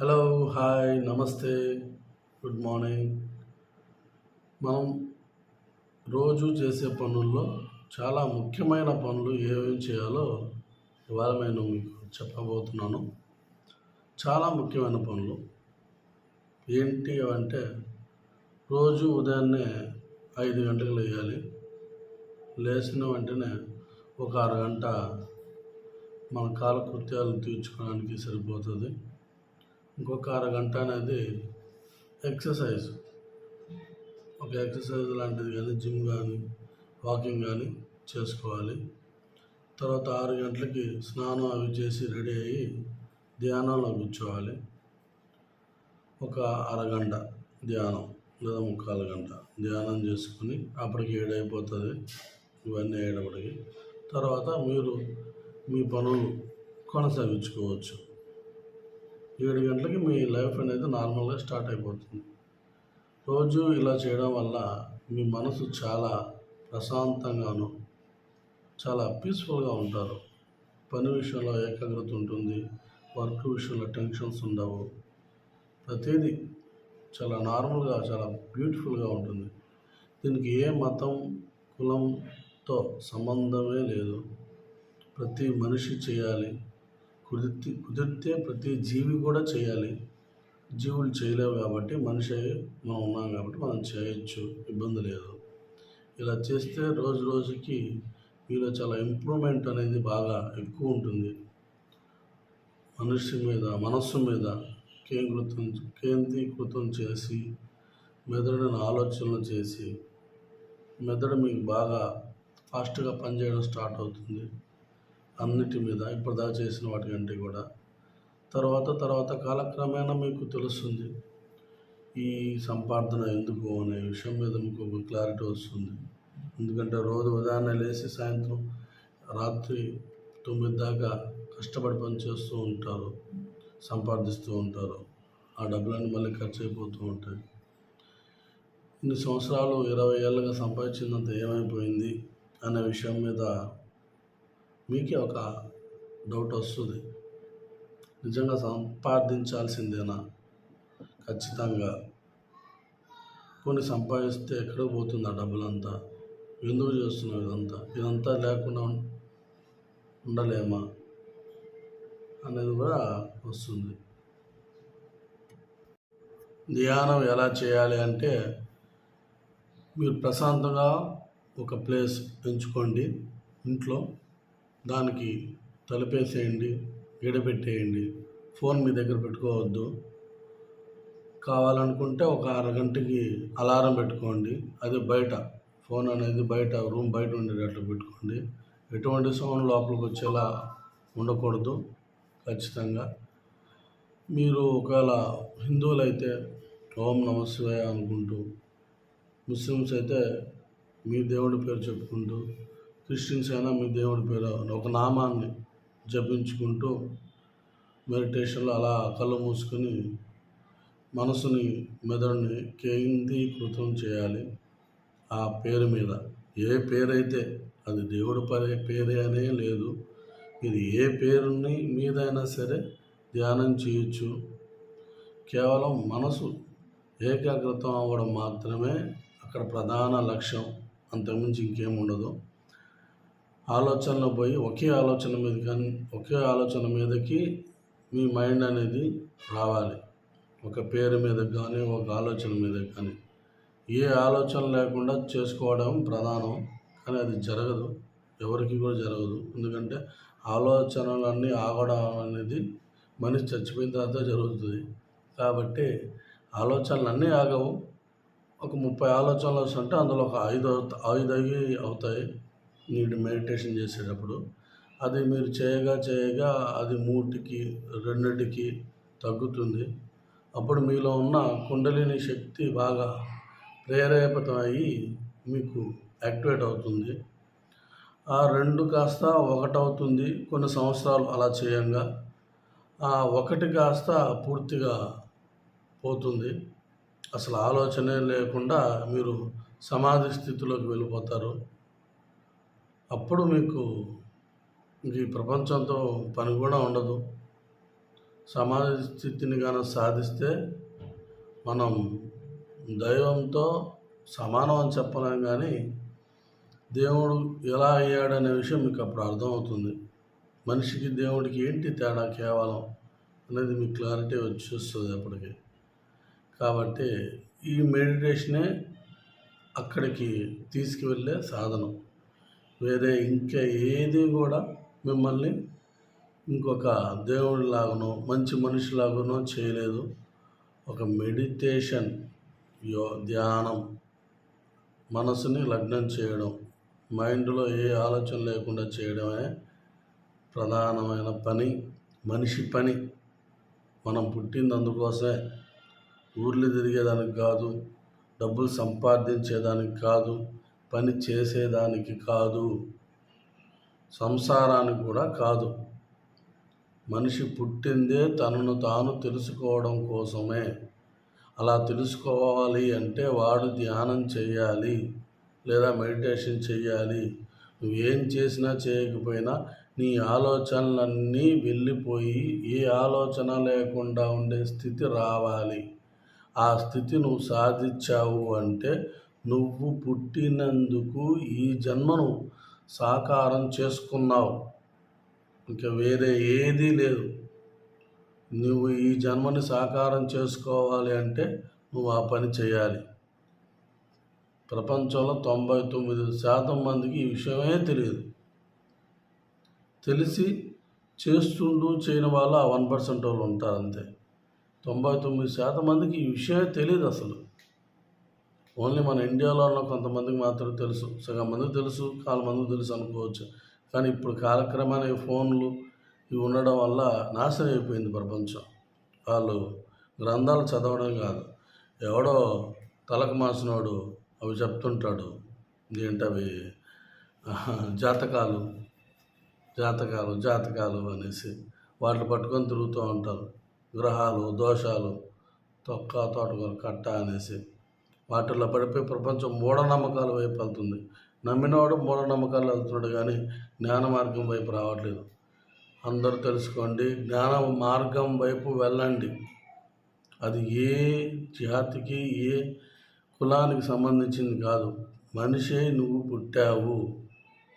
Hello hi నమస్తే good morning మనం రోజు చేసే పనుల్లో చాలా ముఖ్యమైన పనులు ఏమేమి చేయాలో ఇవాళ నేను మీకు చెప్పబోతున్నాను. చాలా ముఖ్యమైన పనులు. ఏంటి అంటే రోజు ఉదయాన్నే ఐదు గంటలకు లేయాలి. లేచిన వెంటనే ఒక అరగంట మన కాలకృత్యాలు తీర్చుకోవడానికి సరిపోతుంది. ఇంకొక అరగంట అనేది ఎక్సర్సైజ్. ఒక ఎక్సర్సైజ్ లాంటిది కానీ జిమ్ కానీ వాకింగ్ కానీ చేసుకోవాలి. తర్వాత ఆరు గంటలకి స్నానం అవి చేసి రెడీ అయ్యి ధ్యానంలో కూర్చోవాలి. ఒక అరగంట ధ్యానం లేదా ముక్కాలు గంట ధ్యానం చేసుకుని అప్పటికి ఏడైపోతుంది. ఇవన్నీ అయ్యేటప్పటికి. తర్వాత మీరు మీ పనులు కొనసాగించుకోవచ్చు. ఏడు గంటలకి మీ లైఫ్ అనేది నార్మల్గా స్టార్ట్ అయిపోతుంది. రోజు ఇలా చేయడం వల్ల మీ మనసు చాలా ప్రశాంతంగాను చాలా పీస్ఫుల్గా ఉంటారు. పని విషయంలో ఏకాగ్రత ఉంటుంది వర్క్ విషయంలో టెన్షన్స్ ఉండవు. ప్రతిదీ చాలా నార్మల్గా చాలా బ్యూటిఫుల్గా ఉంటుంది. దీనికి ఏ మతం కులంతో సంబంధమే లేదు. ప్రతి మనిషి చేయాలి. కుదిర్తి కుదిరితే ప్రతి జీవి కూడా చేయాలి. జీవులు చేయలేవు కాబట్టి మనిషి మనం ఉన్నాం కాబట్టి మనం చేయొచ్చు ఇబ్బంది లేదు. ఇలా చేస్తే రోజు రోజుకి మీలో చాలా ఇంప్రూవ్మెంట్ అనేది బాగా ఎక్కువ ఉంటుంది. మనిషి మీద మనస్సు మీద కేంద్రీకృతం కేంద్రీకృతం చేసి మెదడుని ఆలోచనలు చేసి మెదడు మీకు బాగా ఫాస్ట్గా పనిచేయడం స్టార్ట్ అవుతుంది. అన్నిటి మీద ఇప్పటిదాకా చేసిన వాటికంటే కూడా. తర్వాత తర్వాత కాలక్రమేణా మీకు తెలుస్తుంది. ఈ సంపాదన ఎందుకు అనే విషయం మీద మీకు ఒక క్లారిటీ వస్తుంది. ఎందుకంటే రోజు ఉదయాన్నే లేచి సాయంత్రం రాత్రి తొమ్మిది దాకా కష్టపడి పని చేస్తూ ఉంటారు సంపాదిస్తూ ఉంటారు. ఆ డబ్బులన్నీ మళ్ళీ ఖర్చు అయిపోతూ ఉంటాయి. ఇన్ని సంవత్సరాలు ఇరవై ఏళ్ళగా సంపాదించినంత ఏమైపోయింది అనే విషయం మీద మీకే ఒక డౌట్ వస్తుంది. నిజంగా సంపాదించాల్సిందేనా? ఖచ్చితంగా. కొన్ని సంపాదిస్తే ఎక్కడ పోతుంది ఆ డబ్బులంతా. ఎందుకు చేస్తున్నావు ఇదంతా? ఇదంతా లేకుండా ఉండలేమా? అనేది కూడా వస్తుంది. ధ్యానం ఎలా చేయాలి అంటే మీరు ప్రశాంతంగా ఒక ప్లేస్ ఎంచుకోండి. ఇంట్లో దానికి తలుపేసేయండి గడిపెట్టేయండి ఫోన్ మీ దగ్గర పెట్టుకోవద్దు. కావాలనుకుంటే ఒక అరగంటకి అలారం పెట్టుకోండి. అది బయట ఫోన్ అనేది బయట రూమ్ బయట ఉండేటట్లు పెట్టుకోండి. ఎటువంటి సౌండ్ లోపలికి వచ్చేలా ఉండకూడదు ఖచ్చితంగా. మీరు ఒకవేళ హిందువులు అయితే ఓం నమ అనుకుంటూ ముస్లిమ్స్ అయితే మీ దేవుడి పేరు చెప్పుకుంటూ క్రిస్టియన్స్ అయినా మీ దేవుడి పేరు ఒక నామాన్ని జపించుకుంటూ మెడిటేషన్లో అలా కళ్ళు మూసుకొని మనసుని మెదడుని కేంద్రీకృతం చేయాలి ఆ పేరు మీద. ఏ పేరైతే అది దేవుడి పరే పేరే అనే లేదు. మీరు ఏ పేరుని మీదైనా సరే ధ్యానం చేయొచ్చు. కేవలం మనసు ఏకాగ్రతం అవ్వడం మాత్రమే అక్కడ ప్రధాన లక్ష్యం. అంతకుమించి ఇంకేం ఉండదు. ఆలోచనలో పోయి ఒకే ఆలోచన మీద కానీ ఒకే ఆలోచన మీదకి మీ మైండ్ అనేది రావాలి. ఒక పేరు మీద కానీ ఒక ఆలోచన మీద కానీ. ఏ ఆలోచన లేకుండా చేసుకోవడం ప్రధానం కానీ అది జరగదు. ఎవరికి కూడా జరగదు. ఎందుకంటే ఆలోచనలన్నీ ఆగడం అనేది మనిషి చచ్చిపోయిన తర్వాత జరుగుతుంది. కాబట్టి ఆలోచనలు అన్నీ ఆగవు. ఒక ముప్పై ఆలోచనలు వస్తుంటే అందులో ఒక ఐదు ఐదు అవి అవుతాయి. మీరు మెడిటేషన్ చేసేటప్పుడు అది మీరు చేయగా చేయగా అది మూటికి రెండింటికి తగ్గుతుంది. అప్పుడు మీలో ఉన్న కుండలిని శక్తి బాగా ప్రేరేపితమయ్యి మీకు యాక్టివేట్ అవుతుంది. ఆ రెండు కాస్త ఒకటవుతుంది కొన్ని సంవత్సరాలు అలా చేయంగా. ఆ ఒకటి కాస్త పూర్తిగా పోతుంది. అసలు ఆలోచనే లేకుండా మీరు సమాధి స్థితిలోకి వెళ్ళిపోతారు. అప్పుడు మీకు ఈ ప్రపంచంతో పని కూడా ఉండదు. సమాజ స్థితిని కానీ సాధిస్తే మనం దైవంతో సమానం అని చెప్పలేం కానీ దేవుడు ఎలా అయ్యాడనే విషయం మీకు అప్పుడు అర్థమవుతుంది. మనిషికి దేవుడికి ఏంటి తేడా కేవలం అనేది మీకు క్లారిటీ వచ్చేస్తుంది అప్పటికి. కాబట్టి ఈ మెడిటేషనే అక్కడికి తీసుకువెళ్ళే సాధనం. వేరే ఇంకా ఏది కూడా మిమ్మల్ని ఇంకొక దేవుడిలాగానో మంచి మనిషిలాగానో చేయలేదు. ఒక మెడిటేషన్ యో ధ్యానం మనసుని లగ్నం చేయడం మైండ్లో ఏ ఆలోచన లేకుండా చేయడమే ప్రధానమైన పని మనిషి పని. మనం పుట్టింది అందుకోసమే ఊర్లు తిరిగేదానికి కాదు డబ్బులు సంపాదించేదానికి కాదు పని చేసేదానికి కాదు. సంసారానికి కూడా కాదు. మనిషి పుట్టిందే తనను తాను తెలుసుకోవడం కోసమే. అలా తెలుసుకోవాలి అంటే వాడు ధ్యానం చేయాలి లేదా మెడిటేషన్ చేయాలి. నువ్వేం చేసినా చేయకపోయినా నీ ఆలోచనలన్నీ వెళ్ళిపోయి ఏ ఆలోచన లేకుండా ఉండే స్థితి రావాలి. ఆ స్థితి నువ్వు సాధించావు అంటే నువ్వు పుట్టినందుకు ఈ జన్మను సాకారం చేసుకున్నావు. ఇంకా వేరే ఏదీ లేదు. నువ్వు ఈ జన్మని సాకారం చేసుకోవాలి అంటే నువ్వు ఆ పని చేయాలి. ప్రపంచంలో తొంభై తొమ్మిది శాతం మందికి ఈ విషయమే తెలియదు. తెలిసి చేస్తుండు చేయని వాళ్ళు ఆ వన్ పర్సెంట్ వాళ్ళు ఉంటారు అంతే. తొంభై తొమ్మిది శాతం మందికి ఈ విషయమే తెలియదు అసలు. ఓన్లీ మన ఇండియాలో ఉన్న కొంతమందికి మాత్రం తెలుసు. సగం మందికి తెలుసు కాలు మందికి తెలుసు అనుకోవచ్చు. కానీ ఇప్పుడు కాలక్రమేణా ఫోన్లు ఇవి ఉండడం వల్ల నాశనం అయిపోయింది ప్రపంచం. వాళ్ళు గ్రంథాలు చదవడం కాదు. ఎవడో తలకు మాసినోడు అవి చెప్తుంటాడు. ఏంటవి జాతకాలు. జాతకాలు జాతకాలు అనేసి వాటిని పట్టుకొని తిరుగుతూ ఉంటారు. గ్రహాలు దోషాలు తొక్క తోటకూర కట్ట అనేసి. వాటిల్లో పడిపోయి ప్రపంచం మూఢనమ్మకాల వైపు వెళ్తుంది. నమ్మినవాడు మూఢనమ్మకాలు వెళ్తున్నాడు కానీ జ్ఞాన మార్గం వైపు రావట్లేదు. అందరూ తెలుసుకోండి జ్ఞాన మార్గం వైపు వెళ్ళండి. అది ఏ జాతికి ఏ కులానికి సంబంధించింది కాదు. మనిషే నువ్వు పుట్టావు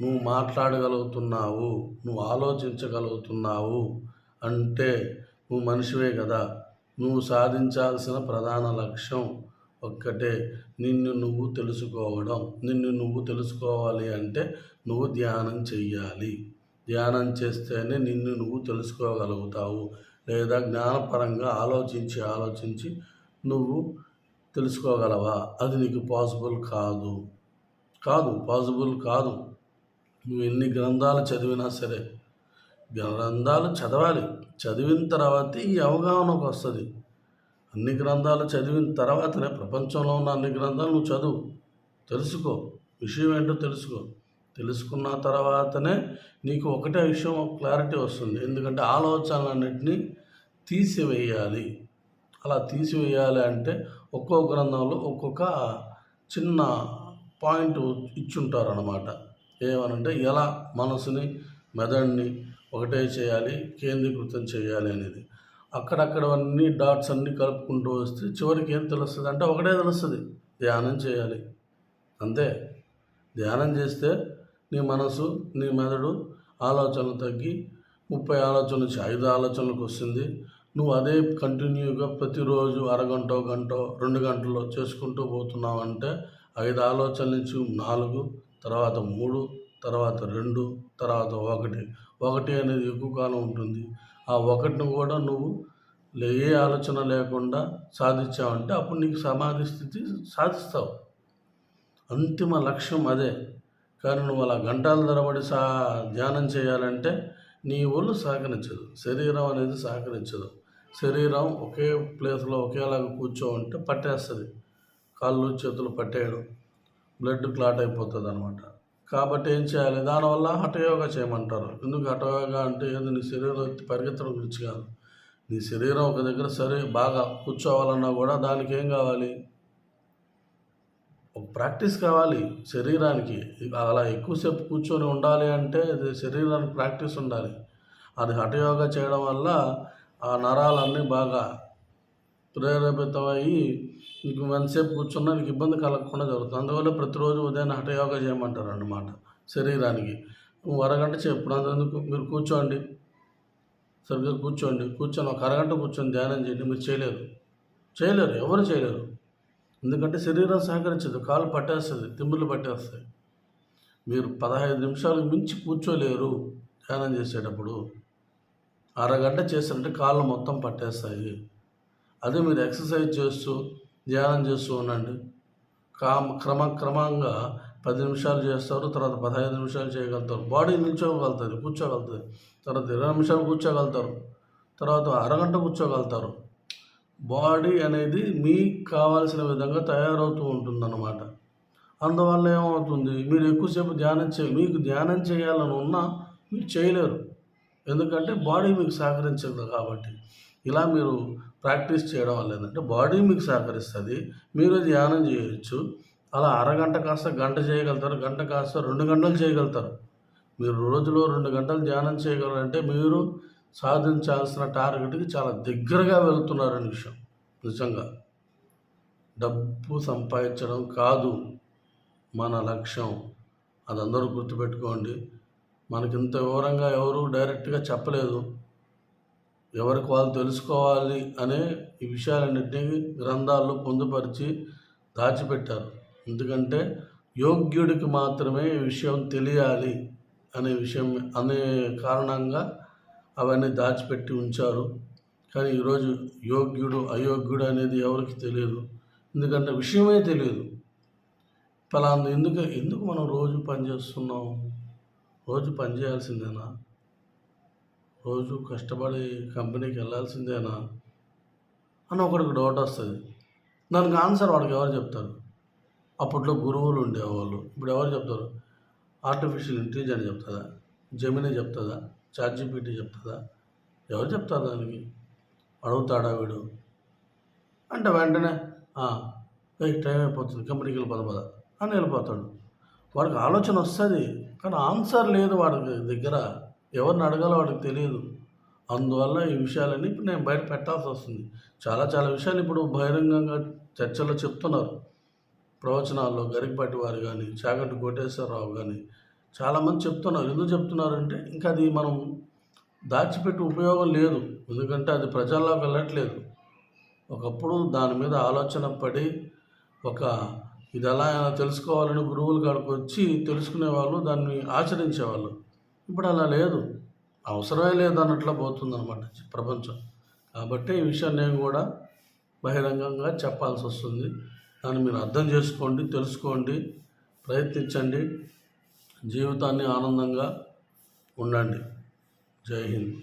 నువ్వు మాట్లాడగలుగుతున్నావు నువ్వు ఆలోచించగలుగుతున్నావు అంటే నువ్వు మనిషివే కదా. నువ్వు సాధించాల్సిన ప్రధాన లక్ష్యం ఒక్కటే. నిన్ను నువ్వు తెలుసుకోవడం. నిన్ను నువ్వు తెలుసుకోవాలి అంటే నువ్వు ధ్యానం చెయ్యాలి. ధ్యానం చేస్తేనే నిన్ను నువ్వు తెలుసుకోగలుగుతావు. లేదా జ్ఞానపరంగా ఆలోచించి ఆలోచించి నువ్వు తెలుసుకోగలవా? అది నీకు పాసిబుల్ కాదు. కాదు పాసిబుల్ కాదు. నువ్వు ఎన్ని గ్రంథాలు చదివినా సరే గ్రంథాలు చదవాలి. చదివిన తర్వాత ఈ అవగాహనకు వస్తుంది. అన్ని గ్రంథాలు చదివిన తర్వాతనే ప్రపంచంలో ఉన్న అన్ని గ్రంథాలు నువ్వు చదువు. తెలుసుకో. విషయం ఏంటో తెలుసుకో. తెలుసుకున్న తర్వాతనే నీకు ఒకటే విషయం క్లారిటీ వస్తుంది. ఎందుకంటే ఆలోచనలన్నింటినీ తీసివేయాలి. అలా తీసివేయాలి అంటే ఒక్కో గ్రంథంలో ఒక్కొక్క చిన్న పాయింట్ ఇచ్చుంటారు అనమాట ఏమనంటే ఎలా మనసుని మెదడుని ఒకటే చేయాలి కేంద్రీకృతం చేయాలి అనేది. అక్కడక్కడ అన్ని డాట్స్ అన్నీ కలుపుకుంటూ వస్తే చివరికి ఏం తెలుస్తుంది? అంటే ఒకటే తెలుస్తుంది. ధ్యానం చేయాలి. అంతే. ధ్యానం చేస్తే నీ మనసు నీ మెదడు ఆలోచనలు తగ్గి ముప్పై ఆలోచన నుంచి ఐదు ఆలోచనలకు వస్తుంది. నువ్వు అదే కంటిన్యూగా ప్రతిరోజు అరగంట గంట రెండు గంటల్లో చేసుకుంటూ పోతున్నావు అంటే ఐదు ఆలోచనల నుంచి నాలుగు తర్వాత మూడు తర్వాత రెండు తర్వాత ఒకటి. ఒకటి అనేది ఎక్కువ కాలం ఉంటుంది. ఆ ఒకటిని కూడా నువ్వు ఏ ఆలోచన లేకుండా సాధించావంటే అప్పుడు నీకు సమాధి స్థితి సాధిస్తావు. అంతిమ లక్ష్యం అదే. కానీ నువ్వు అలా గంటల తరబడి సా ధ్యానం చేయాలంటే నీ ఒళ్ళు సహకరించదు. శరీరం అనేది సహకరించదు. శరీరం ఒకే ప్లేస్లో ఒకేలాగా కూర్చో ఉంటే పట్టేస్తుంది. కాళ్ళు చేతులు పట్టేయడం. బ్లడ్ క్లాట్ అయిపోతుంది అనమాట కాబట్టి ఏం చేయాలి? దానివల్ల హఠయోగ చేయమంటారు. ఎందుకు హఠయోగ అంటే ఏదో? నీ శరీరం పరిగెత్తడం గురించి కాదు. నీ శరీరం ఒక దగ్గర సరే బాగా కూర్చోవాలన్నా కూడా దానికి ఏం కావాలి? ఒక ప్రాక్టీస్ కావాలి శరీరానికి. అలా ఎక్కువసేపు కూర్చొని ఉండాలి అంటే శరీరానికి ప్రాక్టీస్ ఉండాలి. అది హఠయోగ చేయడం వల్ల ఆ నరాలన్నీ బాగా ప్రేరేపితమయ్యి నీకు ఎంతసేపు కూర్చున్నా నీకు ఇబ్బంది కలగకుండా జరుగుతుంది. అందువల్ల ప్రతిరోజు ఉదయం హఠయోగా చేయమంటారు అన్నమాట శరీరానికి. నువ్వు అరగంట చెప్పు అందుకు మీరు కూర్చోండి. సరిగ్గా కూర్చోండి. కూర్చొని ఒక అరగంట కూర్చొని ధ్యానం చేయండి. మీరు చేయలేరు. చేయలేరు. ఎవరు చేయలేరు. ఎందుకంటే శరీరం సహకరించదు. కాలు పట్టేస్తుంది. తిమ్మిళ్ళు పట్టేస్తాయి. మీరు పదహైదు నిమిషాలకు మించి కూర్చోలేరు ధ్యానం చేసేటప్పుడు. అరగంట చేస్తారంటే కాళ్ళు మొత్తం పట్టేస్తాయి. అదే మీరు ఎక్సర్సైజ్ చేస్తూ ధ్యానం చేస్తూ ఉండండి. కామ క్రమక్రమంగా పది నిమిషాలు చేస్తారు తర్వాత పదహైదు నిమిషాలు చేయగలుగుతారు. బాడీ నిల్చోగలుగుతుంది కూర్చోగలుగుతుంది. తర్వాత ఇరవై నిమిషాలు కూర్చోగలుగుతారు. తర్వాత అరగంట కూర్చోగలుగుతారు. బాడీ అనేది మీకు కావాల్సిన విధంగా తయారవుతూ ఉంటుందన్నమాట. అందువల్ల ఏమవుతుంది? మీరు ఎక్కువసేపు ధ్యానం చే మీకు ధ్యానం చేయాలని ఉన్నా మీరు చేయలేరు. ఎందుకంటే బాడీ మీకు సహకరించదు కాబట్టి. ఇలా మీరు ప్రాక్టీస్ చేయడం వల్ల ఏంటంటే బాడీ మీకు సహకరిస్తుంది మీరు ధ్యానం చేయొచ్చు. అలా అరగంట కాస్త గంట చేయగలుగుతారు గంట కాస్త రెండు గంటలు చేయగలుగుతారు. మీరు రోజులో రెండు గంటలు ధ్యానం చేయగలరంటే మీరు సాధించాల్సిన టార్గెట్కి చాలా దగ్గరగా వెళుతున్నారని విషయం నిజంగా. డబ్బు సంపాదించడం కాదు మన లక్ష్యం. అది అందరూ గుర్తుపెట్టుకోండి. మనకి ఇంత వివరంగా ఎవరు డైరెక్ట్గా చెప్పలేదు. ఎవరికి వాళ్ళు తెలుసుకోవాలి అనే ఈ విషయాలన్నింటినీ గ్రంథాల్లో పొందుపరిచి దాచిపెట్టారు. ఎందుకంటే యోగ్యుడికి మాత్రమే ఈ విషయం తెలియాలి అనే విషయం అనే కారణంగా అవన్నీ దాచిపెట్టి ఉంచారు. కానీ ఈరోజు యోగ్యుడు అయోగ్యుడు అనేది ఎవరికి తెలియదు? ఎందుకంటే విషయమే తెలియదు. ఫలాంది ఎందుకు ఎందుకు మనం రోజు పని చేస్తున్నాం? రోజు పని చేయాల్సిందేనా? రోజు కష్టపడి కంపెనీకి వెళ్ళాల్సిందేనా అని ఒకడికి డౌట్ వస్తుంది. దానికి ఆన్సర్ వాడికి ఎవరు చెప్తారు? అప్పట్లో గురువులు ఉండేవాళ్ళు. ఇప్పుడు ఎవరు చెప్తారు? ఆర్టిఫిషియల్ ఇంటెలిజెన్స్ చెప్తుందా? జమినీ చెప్తుందా? చార్జిపిటీ చెప్తుందా? ఎవరు చెప్తారు దానికి? అడుగుతాడా వీడు? అంటే వెంటనే టైం అయిపోతుంది కంపెనీకి వెళ్ళిపోదా పద అని వెళ్ళిపోతాడు. వాడికి ఆలోచన వస్తుంది కానీ ఆన్సర్ లేదు వాడికి దగ్గర. ఎవరిని అడగాలో వాడికి తెలియదు. అందువల్ల ఈ విషయాలన్నీ ఇప్పుడు నేను బయట పెట్టాల్సి వస్తుంది. చాలా చాలా విషయాలు ఇప్పుడు బహిరంగంగా చర్చలో చెప్తున్నారు. ప్రవచనాల్లో గరికపాటి వారు కానీ చాగంటి కోటేశ్వరరావు కానీ చాలామంది చెప్తున్నారు. ఎందుకు చెప్తున్నారంటే ఇంకా అది మనం దాచిపెట్టి ఉపయోగం లేదు. ఎందుకంటే అది ప్రజల్లోకి వెళ్ళట్లేదు. ఒకప్పుడు దాని మీద ఆలోచన పడి ఒక ఇది ఎలా తెలుసుకోవాలని గురువుల కాడికి వచ్చి తెలుసుకునేవాళ్ళు దాన్ని ఆచరించేవాళ్ళు. ఇప్పుడు అలా లేదు. అవసరమే లేదు అన్నట్లు పోతుందన్నమాట ప్రపంచం. కాబట్టి ఈ విషయాన్ని నేను కూడా బహిరంగంగా చెప్పాల్సి వస్తుంది దాన్ని మీరు అర్థం చేసుకోండి తెలుసుకోండి ప్రయత్నించండి. జీవితాన్ని ఆనందంగా ఉండండి. జై హింద్.